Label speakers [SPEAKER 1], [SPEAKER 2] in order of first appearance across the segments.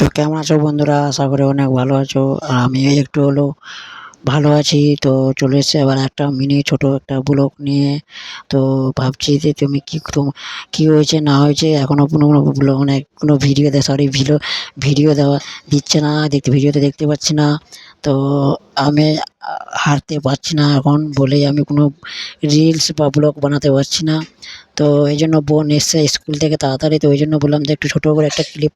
[SPEAKER 1] তো কেমন আছো বন্ধুরা? আশা করি অনেক ভালো আছো। আর আমি একটু হলেও ভালো আছি। তো চলে এসেছি আবার একটা মিনি ছোট একটা ব্লগ নিয়ে। তো ভাবছি যে তুমি কি কী হয়েছে, না হয়েছে এখনও কোনো কোনো ব্লগ মানে কোনো ভিডিও দে সরি ভিডিও ভিডিও দেওয়া দিচ্ছে না, দেখতে ভিডিওতে দেখতে পাচ্ছি না। তো আমি হারতে পারছি না এখন, বলেই আমি কোনো রিলস বা ব্লগ বানাতে পারছি না। তো এই জন্য বোন এসছে স্কুল থেকে তাড়াতাড়ি, তো ওই জন্য বললাম যে একটু ছোটো করে একটা ক্লিপ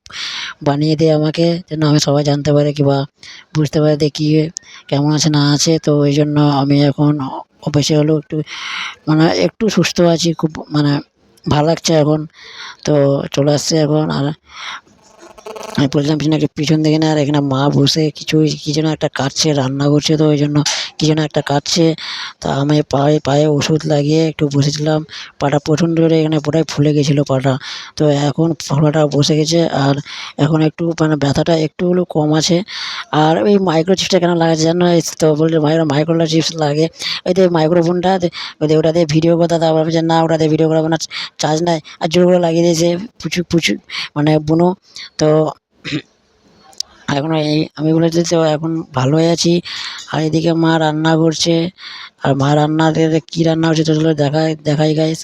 [SPEAKER 1] বানিয়ে দেয় আমাকে, যেন আমি সবাই জানতে পারে কিংবা বুঝতে পারে যে কী, কেমন আছে না আছে। তো ওই জন্য আমি এখন অফিসে হলেও একটু মানে একটু সুস্থ আছি, খুব মানে ভালো লাগছে এখন। তো চলে আসছে এখন আর আমি বললাম পিছনে পিছন দিকে না আর এখানে মা বসে কিছু, কি যেন একটা কাটছে, রান্না করছে তো, ওই জন্য কি যেন একটা কাটছে। তা আমি পায়ে পায়ে ওষুধ লাগিয়ে একটু বসেছিলাম। পাটা প্রচণ্ড জোরে এখানে পুরাই ফুলে গেছিল পাটা। তো এখন ফোলাটা বসে গেছে আর এখন একটু মানে ব্যথাটা একটু হলেও কম আছে। আর ওই মাইক্রো চিপসটা কেন লাগাচ্ছে জানো? তো বলছে মাইক্রো মাইক্রো চিপস লাগে। ওই যে মাইক্রোফোনটা ওই ওটা দিয়ে ভিডিও কথা তারপর যে, না, ওটা দিয়ে ভিডিও করাবো না, চার্জ নাই। আর জোর করে লাগিয়ে দিয়েছে প্রচুর প্রচুর মানে বুনো। তো এখন এই, আমি বলেছি তো এখন ভালোই আছি। আর এদিকে মা রান্না করছে। আর মা রান্না কী রান্না হচ্ছে চলো দেখাই দেখাই গাইস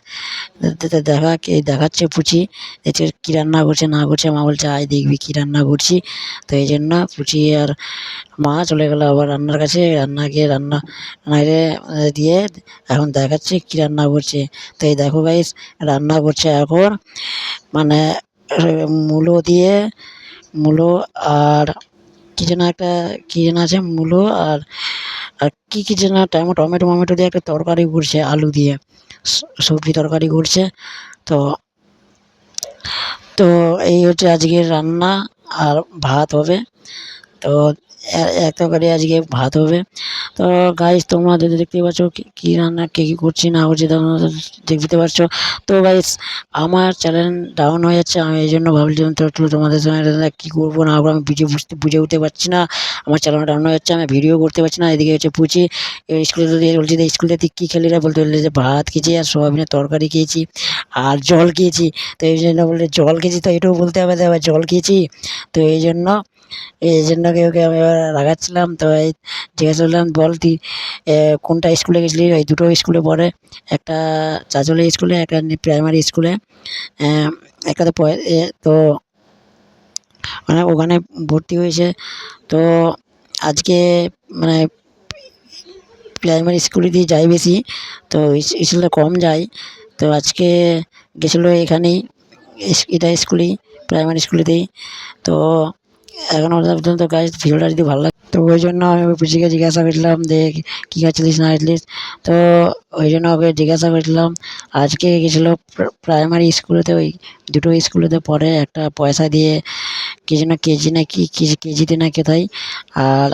[SPEAKER 1] দেখা দেখাচ্ছে পুচি। দেখছে কী রান্না করছে, না করছে। মা বলছে, আয় দেখবি কী রান্না করছি। তো এই জন্য পুচি আর মা চলে গেলো আবার রান্নার কাছে। রান্না গিয়ে রান্না নাইরে দিয়ে এখন দেখাচ্ছে কী রান্না করছে। তো এই দেখো গাইস রান্না করছে এখন। মানে মূলো দিয়ে মূলো আর কী যেন একটা, কী যেন আছে মূলো আর আর কী কী যেন টমেটো টমেটো দিয়ে একটা তরকারি ঘুরছে আলু দিয়ে। সবজি তরকারি ঘুরছে তো তো এই হচ্ছে আজকের রান্না আর ভাত হবে। তো এক তরকারি আজকে ভাত হবে। তো গাইস তোমরা যদি দেখতে পাচ্ছ কী রান্না, কে, কী করছি, না করছি, তোমরা দেখতে পাচ্ছ। তো গাইস আমার চ্যানেল ডাউন হয়ে যাচ্ছে, আমি এই জন্য ভাবছিলাম তো একটু তোমাদের সঙ্গে কী করব, না আমি বুঝে বুঝতে, বুঝে উঠতে পারছি না। আমার চ্যানেল ডাউন হয়ে যাচ্ছে, আমি ভিডিও করতে পারছি না। এদিকে হচ্ছে পুচি স্কুলে বলছি যে স্কুলে তুই কী খেলি রে? বলতে বললে যে ভাত খেয়েছি আর সোয়াবিনের তরকারি খেয়েছি আর জল খেয়েছি। তো এই জন্য বললে জল খেয়েছি, তো এটাও বলতে হবে যে আবার জল খেয়েছি। তো এই জন্য এই জন্য ওকে ওকে আমি এবার রাগাচ্ছিলাম, তো এই জিজ্ঞাসা করলাম, বল তুই কোনটা স্কুলে গেছিলি? ওই দুটো স্কুলে পড়ে, একটা চাঁচলের স্কুলে, একটা প্রাইমারি স্কুলে। একটাতে তো তো মানে ওখানে ভর্তি হয়েছে। তো আজকে মানে প্রাইমারি স্কুলে দিয়ে যাই বেশি, তো স্কুলটা কম যায়। তো আজকে গেছিল এখানেই এটা স্কুলেই প্রাইমারি স্কুলেতেই তো এখনও পর্যন্ত গাছ ভিডিওটা যদি ভালো লাগে, তো ওই জন্য আমি পুচিকে জিজ্ঞাসা করলাম যে কী খাচ্ছিলিস, না খাচ্ছিলিস। তো ওই জন্য ওকে জিজ্ঞাসা করছিলাম আজকে গেছিল প্রাইমারি স্কুলেতে ওই দুটো স্কুলেতে পড়ে একটা পয়সা দিয়ে, কি যেন কেজি না কি কেজিতে না কোথায় আর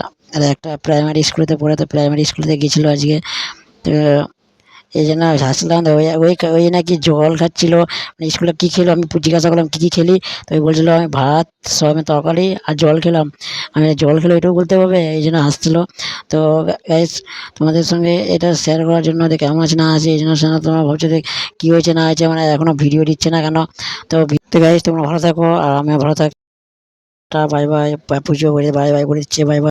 [SPEAKER 1] একটা প্রাইমারি স্কুলেতে পড়ে, তো প্রাইমারি স্কুলেতে গেছিল আজকে। তো এই জন্য হাসছিলাম ওই ওই নাকি জল খাচ্ছিলো মানে স্কুলে কী খেলো, আমি জিজ্ঞাসা করলাম কী কী খেলি, তো ওই বলছিলো, আমি ভাত, সয়াবিন তরকারি আর জল খেলাম। আমি জল খেলো এটাও বলতে হবে? এই জন্য হাসছিলো। তো গাইস তোমাদের সঙ্গে এটা শেয়ার করার জন্য যে কেমন আছে না আছে এই জন্য তোমরা ভাবছ যে কী হয়েছে, না হয়েছে মানে এখনও ভিডিও দিচ্ছে না কেন? তো গাইস তোমরা ভালো থাকো, আর আমিও ভালো থাকি বাই বাই পুজো করে বাই বাই করে দিচ্ছে বাই বাই